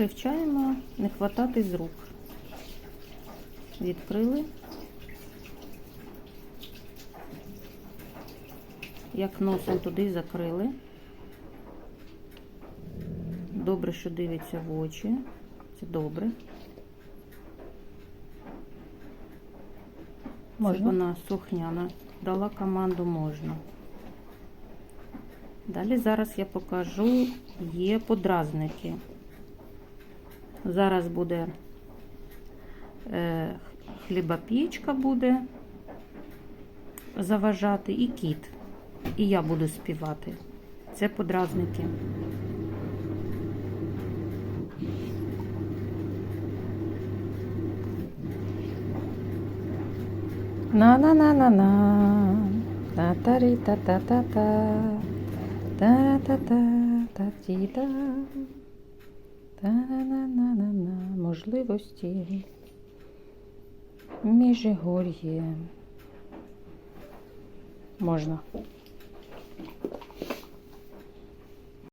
привчаємо не хватати з рук. Відкрили. Як носом туди закрили. Добре, що дивиться в очі. Це добре. Можна? вона слухняна. Дала команду можна. Далі зараз я покажу, є подразники. Зараз буде е, хлібопічка буде заважати і кіт. І я буду співати. Це подразники. на на на та-на-на-на-на-на. Можливості. Міжгор'є. Можна.